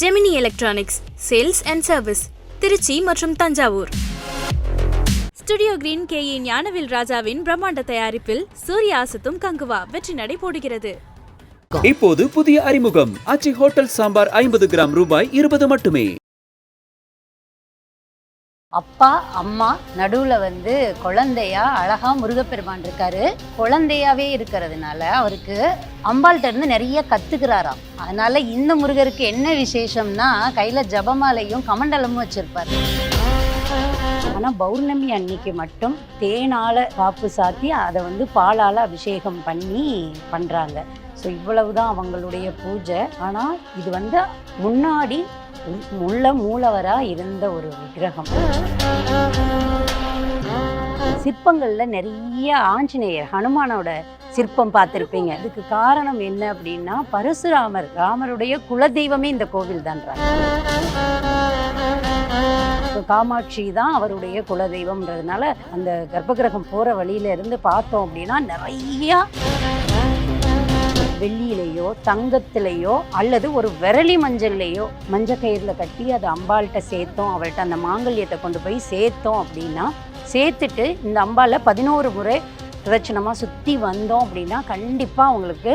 Gemini electronics sales and service Trichy மற்றும் Thanjavur. Studio green K A Gnanavel ராஜாவின் பிரம்மாண்ட தயாரிப்பில் சூர்யா அசத்தும் கங்குவா வெற்றி நடை போடுகிறது. இப்போது புதிய அறிமுகம். அச்சி ஹோட்டல் சாம்பார் ஐம்பது கிராம் ரூபாய் இருபது மட்டுமே. அப்பா அம்மா நடுவுல வந்து குழந்தையா அழகா முருகப்பெருமான் இருக்காரு. குழந்தையாவே இருக்கிறதுனால அவருக்கு அம்பாள்கிட்ட இருந்து நிறைய கத்துக்கிறாராம். அதனால இந்த முருகருக்கு என்ன விசேஷம்னா கையில ஜபமாலையும் கமண்டலமும் வச்சிருப்பாரு. ஆனா பௌர்ணமி அன்னைக்கு மட்டும் தேனால காப்பு சாத்தி அதை வந்து பாலால அபிஷேகம் பண்ணி பண்றாங்க. ஸோ இவ்வளவுதான் அவங்களுடைய பூஜை. ஆனால் இது வந்து முன்னாடி உள்ள மூலவரா இருந்த ஒரு விக்கிரகம். சிற்பங்களில் நிறைய ஆஞ்சநேயர் ஹனுமானோட சிற்பம் பார்த்துருப்பீங்க. இதுக்கு காரணம் என்ன அப்படின்னா பரசுராமர் ராமருடைய குலதெய்வமே இந்த கோவில் தான்றாங்க காமாட்சி தான் அவருடைய குலதெய்வம்ன்றதுனால அந்த கர்ப்பகிரகம் போகிற வழியில இருந்து பார்த்தோம் அப்படின்னா நிறையா வெள்ளியிலையோ தங்கத்திலேயோ அல்லது ஒரு விரலி மஞ்சள்லேயோ மஞ்சள் கயிறுல கட்டி அதை அம்பாள்கிட்ட சேர்த்தோம் அவள்கிட்ட அந்த மாங்கல்யத்தை கொண்டு போய் சேர்த்தோம் அப்படின்னா சேர்த்துட்டு இந்த அம்பாலை பதினோரு முறை பிரதட்சணமாக சுற்றி வந்தோம் அப்படின்னா கண்டிப்பாக அவங்களுக்கு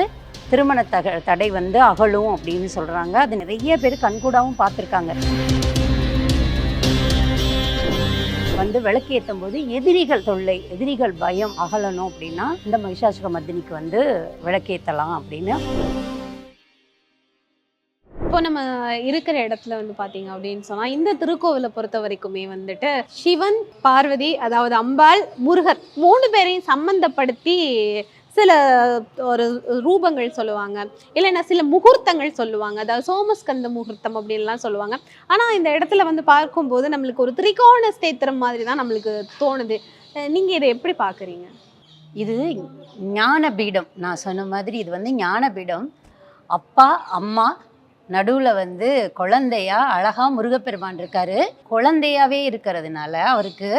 திருமண தக தடை வந்து அகலும் அப்படின்னு சொல்கிறாங்க அது நிறைய பேர் கண்கூடாவும் பார்த்துருக்காங்க. வந்து விளக்கேற்றும் போது எதிரிகள் தொல்லை எதிரிகள் பயம் அகலணும் அப்படின்னா இந்த மகிஷாசுர மர்தினிக்கு வந்து விளக்கேற்றலாம் அப்படின்னு. இப்போ நம்ம இருக்கிற இடத்துல வந்து பார்த்தீங்க அப்படின்னு சொன்னா இந்த திருக்கோவிலை பொறுத்த வரைக்குமே வந்துட்டு சிவன் பார்வதி அதாவது அம்பாள் முருகர் மூணு பேரையும் சம்பந்தப்படுத்தி சில ஒரு ரூபங்கள் சொல்லுவாங்க. இல்லைன்னா சில முகூர்த்தங்கள் சொல்லுவாங்க. அதாவது சோமஸ்கந்த முகூர்த்தம் அப்படின்லாம் சொல்லுவாங்க. ஆனால் இந்த இடத்துல வந்து பார்க்கும்போது நம்மளுக்கு ஒரு திரிகோண ஸ்தேத்திரம் மாதிரி தான் நம்மளுக்கு தோணுது. நீங்கள் இதை எப்படி பார்க்குறீங்க? இது ஞான பீடம் நான் சொன்ன மாதிரி இது வந்து ஞான பீடம் அப்பா அம்மா நடுவில் வந்து குழந்தையா அழகா முருகப்பெருமான் இருக்காரு. குழந்தையாவே இருக்கிறதுனால அவருக்கு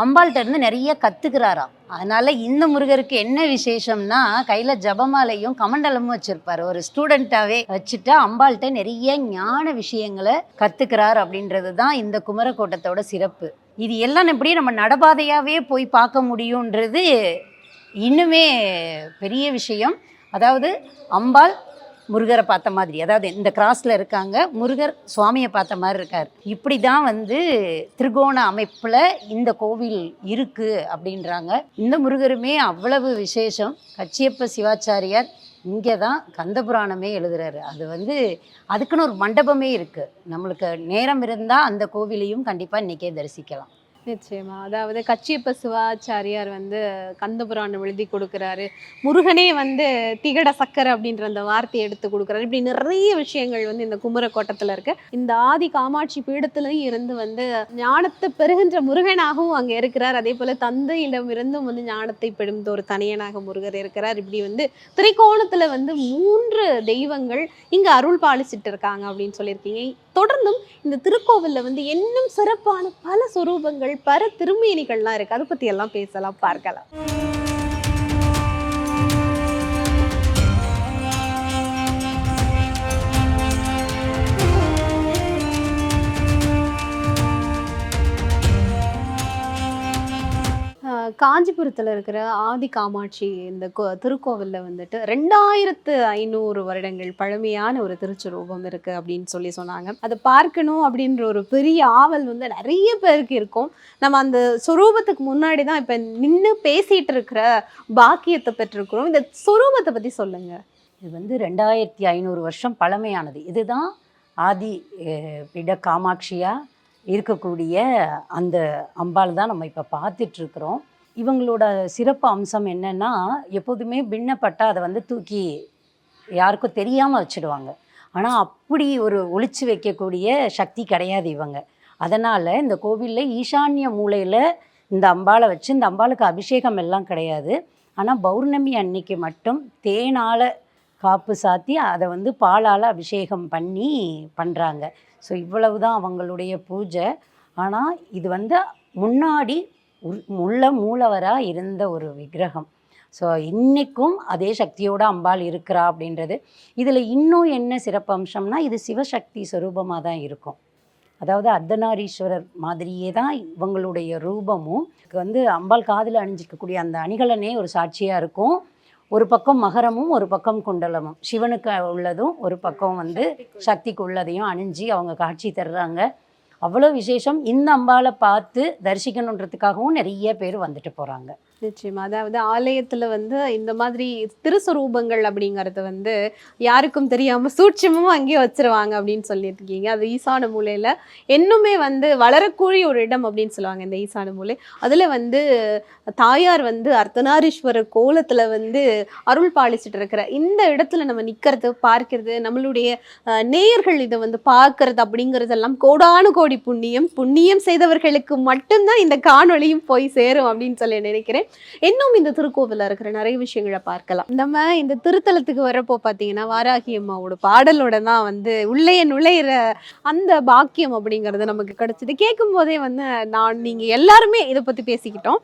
அம்பாள்கிட்ட இருந்து நிறைய கத்துக்கிறாராம். அதனால இந்த முருகருக்கு என்ன விசேஷம்னா கையில ஜபமாலையும் கமண்டலமும் வச்சிருப்பாரு. ஒரு ஸ்டூடெண்ட்டாகவே வச்சுட்டு அம்பாள்கிட்ட நிறைய ஞான விஷயங்களை கத்துக்கிறார் அப்படின்றது தான் இந்த குமரக்கோட்டத்தோட சிறப்பு. இது எல்லாம் எப்படி நம்ம நடபாதையாவே போய் பார்க்க முடியுன்றது இன்னுமே பெரிய விஷயம். அதாவது அம்பாள் முருகரை பார்த்த மாதிரி. அதாவது இந்த கிராஸில் இருக்காங்க முருகர் சுவாமியை பார்த்த மாதிரி இருக்கார். இப்படி தான் வந்து திருகோண அமைப்பில் இந்த கோவில் இருக்குது அப்படின்றாங்க. இந்த முருகருமே அவ்வளவு விசேஷம். கச்சியப்ப சிவாச்சாரியார் இங்கே தான் கந்தபுராணமே எழுதுறாரு. அது வந்து அதுக்குன்னு ஒரு மண்டபமே இருக்குது நம்மளுக்கு நேரம் இருந்தால் அந்த கோவிலையும் கண்டிப்பாக இன்றைக்கே தரிசிக்கலாம். நிச்சயமா. அதாவது கச்சியப்ப சிவாச்சாரியார் வந்து கந்தபுராணம் எழுதி கொடுக்குறாரு. முருகனே வந்து திகட சக்கரை அப்படின்ற அந்த வார்த்தையை எடுத்து கொடுக்குறாரு. இப்படி நிறைய விஷயங்கள் வந்து இந்த குமரக்கோட்டத்தில் இருக்கு. இந்த ஆதி காமாட்சி பீடத்திலையும் இருந்து வந்து ஞானத்தை பெறுகின்ற முருகனாகவும் அங்கே இருக்கிறார். அதே போல தந்தையிடம் இருந்தும் வந்து ஞானத்தை பெறும் ஒரு தனியனாக முருகர் இருக்கிறார். இப்படி வந்து திரைக்கோணத்தில் வந்து மூன்று தெய்வங்கள் இங்க அருள் பாலிச்சிட்டு இருக்காங்க அப்படின்னு சொல்லியிருக்கீங்க. தொடர்ந்தும் இந்த திருக்கோவிலில் வந்து இன்னும் சிறப்பான பல சொரூபங்கள் பல திருமேனிகள்லாம் இருக்குது அதை பத்தி எல்லாம் பேசலாம் பார்க்கலாம். காஞ்சிபுரத்தில் இருக்கிற ஆதி காமாட்சி இந்த கோ- வந்துட்டு ரெண்டாயிரத்து ஐநூறு வருடங்கள் பழமையான ஒரு திருச்சுரூபம் இருக்கு அப்படின்னு சொல்லி சொன்னாங்க. அதை பார்க்கணும் அப்படின்ற ஒரு பெரிய ஆவல் வந்து நிறைய பேருக்கு இருக்கும். நம்ம அந்த சுரூபத்துக்கு முன்னாடி தான் இப்போ நின்று பேசிட்டு இருக்கிற பாக்கியத்தை பெற்றிருக்கிறோம். இந்த சுரூபத்தை பற்றி சொல்லுங்க. இது வந்து ரெண்டாயிரத்தி ஐநூறு வருஷம் பழமையானது. இதுதான் ஆதி பிட காமாட்சியாக இருக்கக்கூடிய அந்த அம்பாள் தான் நம்ம இப்போ பார்த்துட்ருக்குறோம் இவங்களோட சிறப்பு அம்சம் என்னன்னா எப்போதுமே பின்னப்பட்டால் அதை வந்து தூக்கி யாருக்கும் தெரியாமல் வச்சிடுவாங்க. ஆனால் அப்படி ஒரு ஒளிச்சு வைக்கக்கூடிய சக்தி கிடையாது இவங்க. அதனால் இந்த கோவிலில் ஈசான்ய மூலையில் இந்த அம்பாளை வச்சு இந்த அம்பாளுக்கு அபிஷேகம் எல்லாம் கிடையாது. ஆனால் பௌர்ணமி அன்னைக்கு மட்டும் தேனால் காப்பு சாத்தி அதை வந்து பாலால் அபிஷேகம் பண்ணி பண்ணுறாங்க ஸோ இவ்வளவு தான் அவங்களுடைய பூஜை. ஆனால் இது வந்து முன்னாடி உள்ள மூலவராக இருந்த ஒரு விக்கிரகம். ஸோ இன்னைக்கும் அதே சக்தியோட அம்பாள் இருக்கிறா அப்படின்றது. இதில் இன்னும் என்ன சிறப்பம்சம்னா இது சிவசக்தி சொரூபமாக தான் இருக்கும். அதாவது அர்த்தநாரீஸ்வரர் மாதிரியே தான் இவங்களுடைய ரூபமும் இதுக்கு வந்து அம்பாள் காதில் அணிஞ்சிக்கக்கூடிய அந்த அணிகலனே ஒரு சாட்சியாக இருக்கும். ஒரு பக்கம் மகரமும் ஒரு பக்கம் குண்டலமும். சிவனுக்கு உள்ளதும் ஒரு பக்கம் வந்து சக்திக்கு உள்ளதையும் அணிஞ்சு அவங்க காட்சி தர்றாங்க. அவ்வளோ விசேஷம் இந்த அம்பாளை பார்த்து தரிசிக்கணுன்றதுக்காகவும் நிறைய பேர் வந்துட்டு போகிறாங்க நிச்சயமா. அதாவது ஆலயத்துல வந்து இந்த மாதிரி திருஸ்வரூபங்கள் அப்படிங்கறது வந்து யாருக்கும் தெரியாம சூட்சமும் அங்கேயே வச்சிருவாங்க அப்படின்னு சொல்லியிருக்கீங்க. அது ஈசான மூலையில இன்னுமே வந்து வளரக்கூடிய ஒரு இடம் அப்படின்னு சொல்லுவாங்க இந்த ஈசான மூலை. அதுல வந்து தாயார் வந்து அர்த்தநாரீஸ்வரர் கோலத்துல வந்து அருள் பாலிச்சிட்டு இருக்கிற இந்த இடத்துல நம்ம நிக்கிறது பார்க்கிறது நம்மளுடைய நேயர்கள் இதை வந்து பார்க்கறது அப்படிங்கறதெல்லாம் கோடானு கோடி புண்ணியம். புண்ணியம் செய்தவர்களுக்கு மட்டும்தான் இந்த காணொளியும் போய் சேரும் அப்படின்னு சொல்லி நினைக்கிறேன். இன்னும் இந்த திருக்கோவிலில் இருக்கிற நிறைய விஷயங்களை பார்க்கலாம். நம்ம இந்த திருத்தலத்துக்கு வரப்போ பார்த்தீங்கன்னா வாராகி அம்மாவோட பாடலோட தான் வந்து உள்ளே நுழையிற அந்த பாக்கியம் அப்படிங்கிறது நமக்கு கிடைச்சது. கேட்கும் போதே வந்து நான் நீங்க எல்லாருமே இதை பத்தி பேசிக்கிட்டோம்.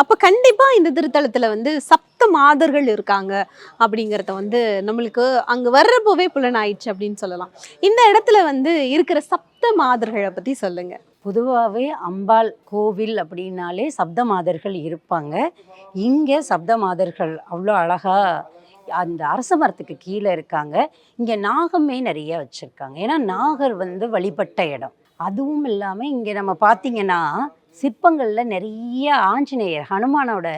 அப்போ அப்ப கண்டிப்பா இந்த திருத்தலத்துல வந்து சப்த மாதர்கள் இருக்காங்க அப்படிங்கிறத வந்து நம்மளுக்கு அங்க வர்றப்போவே புலனாயிடுச்சு அப்படின்னு சொல்லலாம். இந்த இடத்துல வந்து இருக்கிற சப்த மாதர்களை பத்தி சொல்லுங்க. பொதுவாகவே அம்பாள் கோவில் அப்படின்னாலே சப்த மாதர்கள் இருப்பாங்க. இங்கே சப்த மாதர்கள் அவ்வளோ அழகாக அந்த அரச மரத்துக்கு கீழே இருக்காங்க. இங்கே நாகமே நிறைய வச்சுருக்காங்க. ஏன்னா நாகர் வந்து வழிபட்ட இடம். அதுவும் இல்லாமல் இங்கே நம்ம பார்த்தீங்கன்னா சிற்பங்களில் நிறைய ஆஞ்சநேயர் ஹனுமானோட.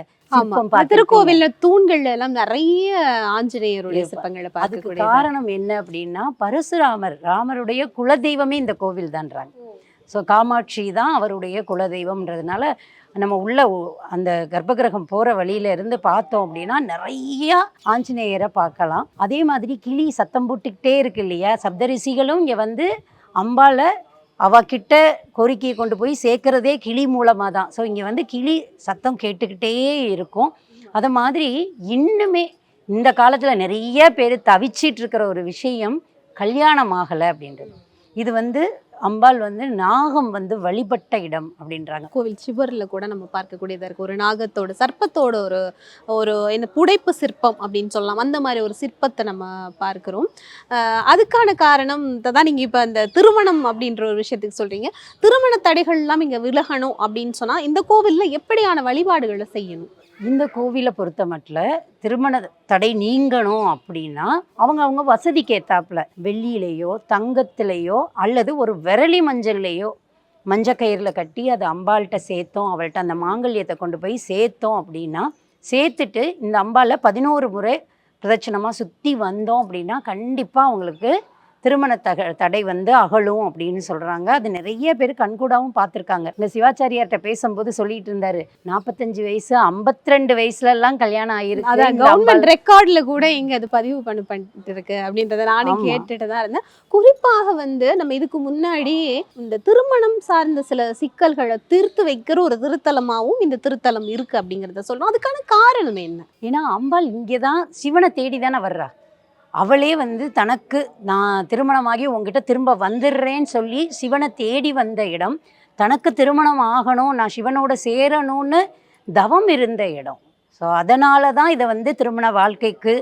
திருக்கோவில்ல தூண்கள்ல எல்லாம் நிறைய ஆஞ்சநேயருடைய. சிற்பங்களை அதுக்கு காரணம் என்ன அப்படின்னா பரசுராமர் ராமருடைய குலதெய்வமே இந்த கோவில் தான்றாங்க ஸோ காமாட்சி தான் அவருடைய குலதெய்வம்ன்றதுனால நம்ம உள்ள அந்த கர்ப்பகிரகம் போகிற வழியில இருந்து பார்த்தோம் அப்படின்னா நிறைய ஆஞ்சநேயரை பார்க்கலாம். அதே மாதிரி கிளி சத்தம் போட்டுக்கிட்டே இருக்கு இல்லையா? சப்தரிசிகளும் இங்கே வந்து அம்பாளை அவகிட்ட கோரிக்கையை கொண்டு போய் சேர்க்குறதே கிளி மூலமாக தான். ஸோ இங்கே வந்து கிளி சத்தம் கேட்டுக்கிட்டே இருக்கும். அது மாதிரி இன்னுமே இந்த காலத்தில் நிறைய பேர் தவிச்சிட்டு இருக்கிற ஒரு விஷயம் கல்யாணம் ஆகலை அப்படின்றது. இது வந்து அம்பாள் வந்து நாகம் வந்து வழிபட்ட இடம் அப்படின்றாங்க. கோவில் சிவரில் கூட நம்ம பார்க்கக்கூடியதாக இருக்குது ஒரு நாகத்தோட சர்ப்பத்தோட ஒரு ஒரு என்ன புடைப்பு சிற்பம் அப்படின்னு சொல்லலாம். அந்த மாதிரி ஒரு சிற்பத்தை நம்ம பார்க்குறோம். அதுக்கான காரணம் தான் நீங்கள் இப்போ அந்த திருமணம் அப்படின்ற ஒரு விஷயத்துக்கு சொல்கிறீங்க திருமண தடைகள்லாம் இங்கே விலகணும் அப்படின்னு சொன்னால் இந்த கோவிலில் எப்படியான வழிபாடுகளை செய்யணும்? இந்த கோவிலை பொறுத்த மட்டில் திருமண தடை நீங்கணும் அப்படின்னா அவங்க அவங்க வசதிக்கு ஏத்தாப்புல வெள்ளியிலேயோ தங்கத்திலேயோ அல்லது ஒரு விரலி மஞ்சள்லேயோ மஞ்சக்கயிறில் கட்டி அதை அம்பாள்கிட்ட சேர்த்தோம் அவள்கிட்ட அந்த மாங்கல்யத்தை கொண்டு போய் சேர்த்தோம் அப்படின்னா சேர்த்துட்டு இந்த அம்பாளை பதினோரு முறை பிரதட்சணமாக சுற்றி வந்தோம் அப்படின்னா கண்டிப்பாக அவங்களுக்கு திருமண தக தடை வந்து அகலும் அப்படின்னு சொல்கிறாங்க அது நிறைய பேர் கண்கூடாவும் பார்த்துருக்காங்க. இந்த சிவாச்சாரியார்கிட்ட பேசும்போது சொல்லிட்டு இருந்தாரு நாற்பத்தஞ்சு வயசு 52 ரெண்டு வயசுலலாம் கல்யாணம் ஆயிருக்கு. அதான் கவர்மெண்ட் ரெக்கார்ட்ல கூட இங்க அது பதிவு பண்ணி பண்ணிட்டு இருக்கு அப்படின்றத நானும் ஆமா. கேட்டுட்டு தான் இருந்தேன். குறிப்பாக வந்து நம்ம இதுக்கு முன்னாடி இந்த திருமணம் சார்ந்த சில சிக்கல்களை தீர்த்து வைக்கிற ஒரு திருத்தலமாவும் இந்த திருத்தலம் இருக்கு அப்படிங்கறத சொல்றோம். அதுக்கான காரணம் என்ன? ஏன்னா அம்பாள் இங்கே தான் சிவனை தேடி தானே வர்றா. அவளே வந்து தனக்கு நான் திருமணமாகி உங்ககிட்ட திரும்ப வந்துடுறேன்னு சொல்லி சிவனை தேடி வந்த இடம். தனக்கு திருமணம் ஆகணும் நான் சிவனோட சேரணும்னு தவம் இருந்த இடம். ஸோ அதனால தான் இதை வந்து திருமண வாழ்க்கைக்கு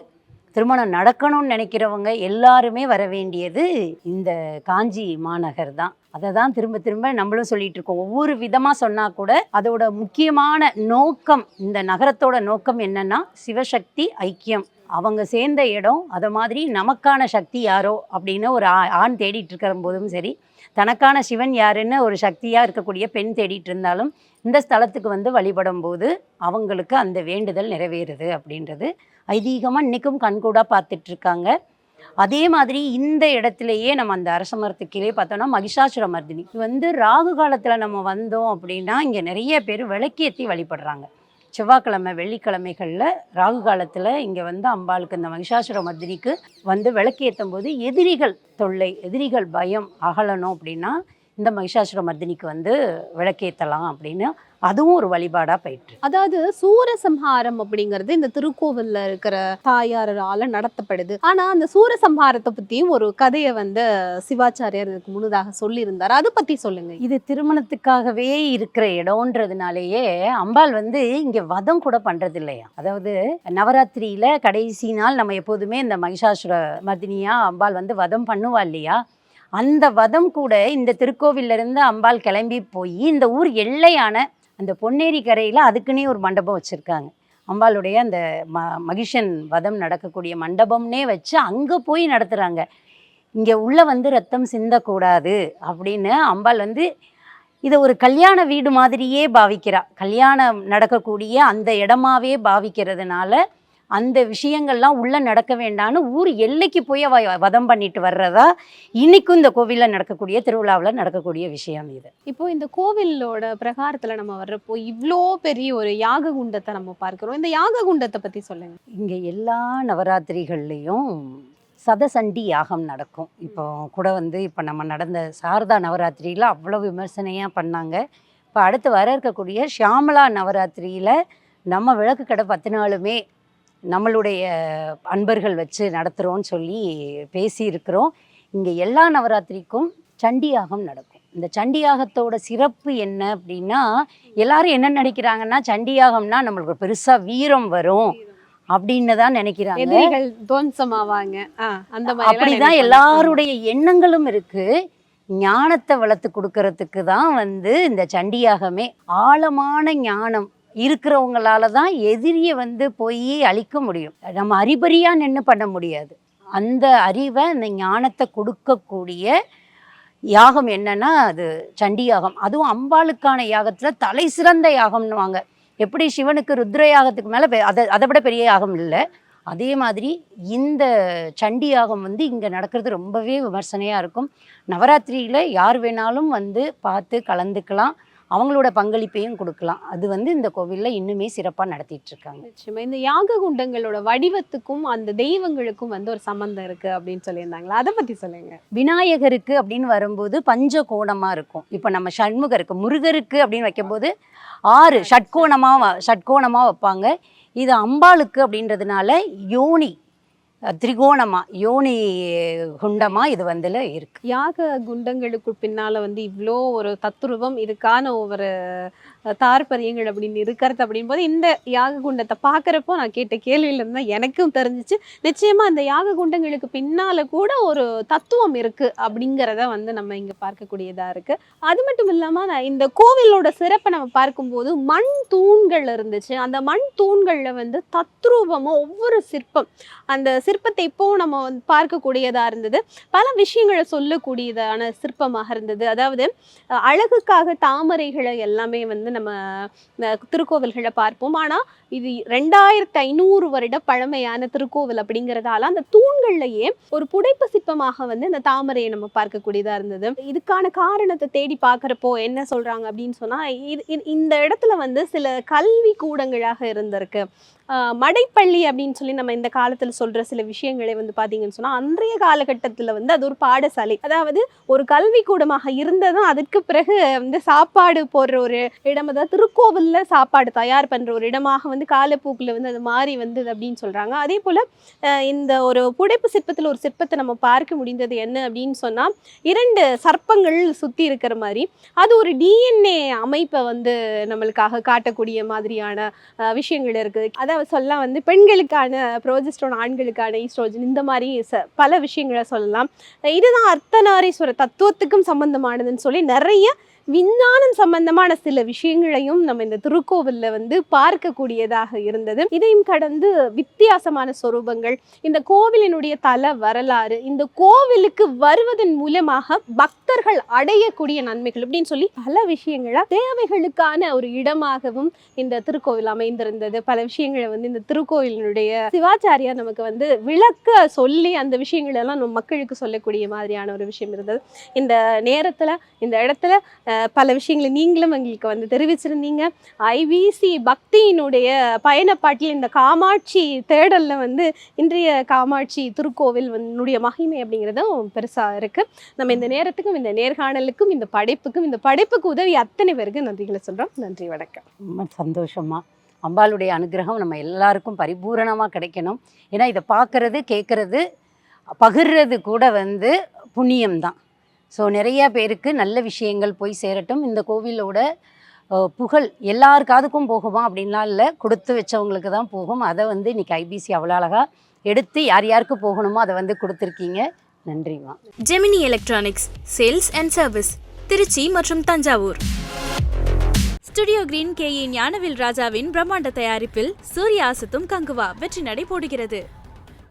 திருமணம் நடக்கணும்னு நினைக்கிறவங்க எல்லாருமே வர வேண்டியது இந்த காஞ்சி மாநகர் தான். அதை தான் திரும்ப திரும்ப நம்மளும் சொல்லிட்டு இருக்கோம். ஒவ்வொரு விதமாக சொன்னால் கூட அதோட முக்கியமான நோக்கம் இந்த நகரத்தோட நோக்கம் என்னன்னா சிவசக்தி ஐக்கியம். அவங்க சேர்ந்த இடம் அதை மாதிரி நமக்கான சக்தி யாரோ அப்படின்னு ஒரு ஆ- ஆண் தேடிட்டு இருக்கிற போதும் சரி. தனக்கான சிவன் யாருன்னு ஒரு சக்தியாக இருக்கக்கூடிய பெண் தேடிட்டு இருந்தாலும் இந்த ஸ்தலத்துக்கு வந்து வழிபடும் போது அவங்களுக்கு அந்த வேண்டுதல் நிறைவேறுது அப்படின்றது ஐதீகமாக இன்றைக்கும் கண்கூடாக பார்த்துட்டு இருக்காங்க. அதே மாதிரி இந்த இடத்துலையே நம்ம அந்த அரச மரத்துக்கீழே பார்த்தோம்னா மகிஷாசுர மர்தினி. இது வந்து ராகு காலத்தில் நம்ம வந்தோம் அப்படின்னா இங்கே நிறைய பேர் விளக்கேற்றி வழிபடுறாங்க. செவ்வாய்க்கிழமை வெள்ளிக்கிழமைகளில் ராகு காலத்தில் இங்கே வந்து அம்பாளுக்கு இந்த மகிஷாசுர மர்தினிக்கு வந்து விளக்கேற்றும் போது எதிரிகள் தொல்லை எதிரிகள் பயம் அகலணும் அப்படின்னா இந்த மகிஷாசுர மர்தினிக்கு வந்து விளக்கேற்றலாம் அப்படின்னு அதுவும் ஒரு வழிபாடாக போயிட்டு அதாவது சூரசம்ஹாரம் அப்படிங்கிறது இந்த திருக்கோவில்ல இருக்கிற தாயாரால நடத்தப்படுது. ஆனா அந்த சூரசம்ஹாரத்தை பத்தியும் ஒரு கதையை வந்து சிவாச்சாரியார் இதுக்கு முன்னதாக சொல்லியிருந்தார். அதை பத்தி சொல்லுங்க. இது திருமணத்துக்காகவே இருக்கிற இடம்ன்றதுனாலேயே அம்பாள் வந்து இங்கே வதம் கூட பண்ணுறது இல்லையா அதாவது நவராத்திரியில் கடைசி நாள் நம்ம எப்போதுமே இந்த மகிஷாசுர மர்தினியா அம்பாள் வந்து வதம் பண்ணுவா இல்லையா? அந்த வதம் கூட இந்த திருக்கோவில்ல இருந்து அம்பாள் கிளம்பி போய் இந்த ஊர் எல்லையான அந்த பொன்னேரி கரையில் அதுக்குன்னே ஒரு மண்டபம் வச்சுருக்காங்க. அம்பாளுடைய அந்த ம மகிஷன் வதம் நடக்கக்கூடிய மண்டபம்னே வச்சு அங்கே போய் நடத்துகிறாங்க இங்கே உள்ளே வந்து ரத்தம் சிந்தக்கூடாது அப்படின்னு அம்பாள் வந்து இதை ஒரு கல்யாண வீடு மாதிரியே பாவிக்கிறா. கல்யாணம் நடக்கக்கூடிய அந்த இடமாவே பாவிக்கிறதுனால அந்த விஷயங்கள்லாம் உள்ளே நடக்க வேண்டாம்னு ஊர் எல்லைக்கு போய் அவ வதம் பண்ணிட்டு வர்றதா இன்னைக்கும் இந்த கோவிலில் நடக்கக்கூடிய திருவிழாவில் நடக்கக்கூடிய விஷயம் இது. இப்போ இந்த கோவிலோட பிரகாரத்துல நம்ம வர்றப்போ இவ்ளோ பெரிய ஒரு யாக குண்டத்தை நம்ம பார்க்கிறோம். இந்த யாக குண்டத்தை பத்தி சொல்லுங்க. இங்கே எல்லா நவராத்திரிகள்லேயும் சதசண்டி யாகம் நடக்கும். இப்போ கூட வந்து இப்போ நம்ம நடந்த சாரதா நவராத்திரியில் அவ்வளோ விமர்சனையாக பண்ணாங்க. இப்போ அடுத்து வர இருக்கக்கூடிய ஷியாமலா நவராத்திரியில் நம்ம விளக்கு கடை பத்து நாளுமே நம்மளுடைய அன்பர்கள் வச்சு நடத்துகிறோன்னு சொல்லி பேசியிருக்கிறோம். இங்கே எல்லா நவராத்திரிக்கும் சண்டி யாகம் நடக்கும். இந்த சண்டி யாகத்தோட சிறப்பு என்ன அப்படின்னா எல்லாரும் என்ன நினைக்கிறாங்கன்னா சண்டி யாகம்னா நம்மளுக்கு பெருசாக வீரம் வரும் அப்படின்னு தான் நினைக்கிறாங்க. மாதிரி அப்படிதான் எல்லாருடைய எண்ணங்களும் இருக்கு. ஞானத்தை வளர்த்து கொடுக்கறதுக்கு தான் வந்து இந்த சண்டியாகமே ஆழமான ஞானம் இருக்கிறவங்களால தான் எதிரியை வந்து போய் அழிக்க முடியும். நம்ம அறிபறியாக நின்று பண்ண முடியாது. அந்த அறிவை அந்த ஞானத்தை கொடுக்கக்கூடிய யாகம் என்னன்னா அது சண்டி யாகம். அதுவும் அம்பாளுக்கான யாகத்தில் தலை சிறந்த யாகம்னுவாங்க எப்படி சிவனுக்கு ருத்ர யாகத்துக்கு மேலே அதை அதை விட பெரிய யாகம் இல்லை. அதே மாதிரி இந்த சண்டி யாகம் வந்து இங்கே நடக்கிறது ரொம்பவே விமர்சனையாக இருக்கும். நவராத்திரியில் யார் வேணாலும் வந்து பார்த்து கலந்துக்கலாம். அவங்களோட பங்களிப்பையும் கொடுக்கலாம். அது வந்து இந்த கோவிலில் இன்னுமே சிறப்பாக நடத்திட்டு இருக்காங்க நிச்சயமா. இந்த யாக குண்டங்களோட வடிவத்துக்கும் அந்த தெய்வங்களுக்கும் வந்து ஒரு சம்பந்தம் இருக்கு அப்படின்னு சொல்லியிருந்தாங்களா? அதை பத்தி சொல்லுங்க. விநாயகருக்கு அப்படின்னு வரும்போது பஞ்ச கோணமாக இருக்கும். இப்போ நம்ம சண்முகருக்கு முருகருக்கு அப்படின்னு வைக்கும்போது ஆறு ஷட்கோணமாக ஷட்கோணமாக வைப்பாங்க. இது அம்பாளுக்கு அப்படின்றதுனால யோனி திரிகோணமா யோனி குண்டமா இது வந்துல இருக்கு. யாக குண்டங்களுக்கு பின்னால வந்து இவ்வளோ ஒரு தத்துருவம் இதுக்கான ஒரு தார்பரியங்கள் அப்படின்னு இருக்கிறது அப்படின் போது இந்த யாக குண்டத்தை பார்க்குறப்போ நான் கேட்ட கேள்வியில இருந்தால் எனக்கும் தெரிஞ்சிச்சு. நிச்சயமாக அந்த யாக குண்டங்களுக்கு பின்னால் கூட ஒரு தத்துவம் இருக்குது அப்படிங்கிறத வந்து நம்ம இங்கே பார்க்கக்கூடியதாக இருக்குது அது மட்டும் இல்லாமல் நான் இந்த கோவிலோட சிறப்பை நம்ம பார்க்கும்போது மண் தூண்கள் இருந்துச்சு. அந்த மண் தூண்களில் வந்து தத்ரூபமாக ஒவ்வொரு சிற்பம் அந்த சிற்பத்தை இப்போவும் நம்ம வந்து பார்க்கக்கூடியதாக இருந்தது. பல விஷயங்களை சொல்லக்கூடியதான சிற்பமாக இருந்தது. அதாவது அழகுக்காக தாமரைகளை எல்லாமே வந்து நம்ம திருக்கோவில்களை பார்ப்போம். ஆனால் இது ரெண்டாயிரத்தி ஐநூறு வருட பழமையான திருக்கோவில் அப்படிங்கிறதால அந்த தூண்கள்லையே ஒரு புடைப்பு சிற்பமாக வந்து இந்த தாமரையை நம்ம பார்க்கக்கூடியதாக இருந்தது. இதுக்கான காரணத்தை தேடி பார்க்குறப்போ என்ன சொல்கிறாங்க அப்படின்னு சொன்னால் இது இந்த இடத்துல வந்து சில கல்வி கூடங்களாக இருந்திருக்கு. மடைப்பள்ளி அப்படின்னு சொல்லி நம்ம இந்த காலத்தில் சொல்கிற சில விஷயங்களை வந்து பார்த்தீங்கன்னு சொன்னால் அன்றைய காலகட்டத்தில் வந்து அது ஒரு பாடசாலை. அதாவது ஒரு கல்விக்கூடமாக இருந்ததும் அதுக்கு பிறகு வந்து சாப்பாடு போடுற ஒரு இடம் அதாவது திருக்கோவிலில் சாப்பாடு தயார் பண்ணுற ஒரு இடமாக வந்து காலப்போக்கில் வந்து அது மாறி வந்தது அப்படின்னு சொல்கிறாங்க அதே போல் இந்த ஒரு புடைப்பு சிற்பத்தில் ஒரு சிற்பத்தை நம்ம பார்க்க முடிந்தது என்ன அப்படின்னு சொன்னால் இரண்டு சர்ப்பங்கள் சுற்றி இருக்கிற மாதிரி அது ஒரு டிஎன்ஏ அமைப்பை வந்து நம்மளுக்காக காட்டக்கூடிய மாதிரியான விஷயங்கள் இருக்குது. அதாவது சொல்லலாம் வந்து பெண்களுக்கான ப்ரோஜெஸ்ட்ரோன் ஆண்களுக்கான ஈஸ்ட்ரோஜன் இந்த மாதிரி ச- பல விஷயங்களை சொல்லலாம். இதுதான் அர்த்தநாரீஸ்வர தத்துவத்துக்கும் சம்பந்தமானதுன்னு சொல்லி நிறைய விஞ்ஞானம் சம்பந்தமான சில விஷயங்களையும் நம்ம இந்த திருக்கோவில்ல வந்து பார்க்கக்கூடியதாக இருந்தது. இதையும் கடந்து வித்தியாசமான சொரூபங்கள். இந்த கோவிலினுடைய தல வரலாறு இந்த கோவிலுக்கு வருவதன் மூலமாக பக்தர்கள் அடையக்கூடிய நன்மைகள் அப்படின்னு சொல்லி பல விஷயங்களை தேவைகளுக்கான ஒரு இடமாகவும் இந்த திருக்கோவில் அமைந்திருந்தது. பல விஷயங்களை வந்து இந்த திருக்கோவிலினுடைய சிவாச்சாரியா நமக்கு வந்து விளக்க சொல்லி அந்த விஷயங்களெல்லாம் நம்ம மக்களுக்கு சொல்லக்கூடிய மாதிரியான ஒரு விஷயம் இருந்தது. இந்த நேரத்தில் இந்த இடத்துல பல விஷயங்களை நீங்களும் எங்களுக்கு வந்து தெரிவிச்சிருந்தீங்க. ஐவிசி பக்தியினுடைய பயணப்பாட்டில் இந்த காமாட்சி தேடலில் வந்து இன்றைய காமாட்சி திருக்கோவில் வந்துடைய மகிமை அப்படிங்கிறதும் பெருசாக இருக்குது நம்ம இந்த நேரத்துக்கும் இந்த நேர்காணலுக்கும் இந்த படைப்புக்கும் இந்த படைப்புக்கு உதவி அத்தனை பேருக்கு நன்றிகளை சொல்கிறோம் நன்றி வணக்கம். ரொம்ப சந்தோஷமாக அம்பாளுடைய அனுகிரகம் நம்ம எல்லாருக்கும் பரிபூரணமாக கிடைக்கணும். ஏன்னா இதை பார்க்கறது கேட்குறது பகிர்றது கூட வந்து புண்ணியம்தான். ஸோ நிறைய பேருக்கு நல்ல விஷயங்கள் போய் சேரட்டும். இந்த கோவிலோட புகழ் எல்லார் காதுக்கும் போகுமா அப்படின்லாம் இல்லை. கொடுத்து வச்சவங்களுக்கு தான் போகும். அதை வந்து இன்னைக்கு ஐபிசி அவ்வளோ அழகாக எடுத்து யார் யாருக்கு போகணுமோ அதை வந்து கொடுத்துருக்கீங்க. நன்றிமா Gemini electronics sales and service Trichy மற்றும் Thanjavur. Studio green K A Gnanavel ராஜாவின் பிரம்மாண்ட தயாரிப்பில் சூரிய அசத்தும் கங்குவா வெற்றி நடை போடுகிறது.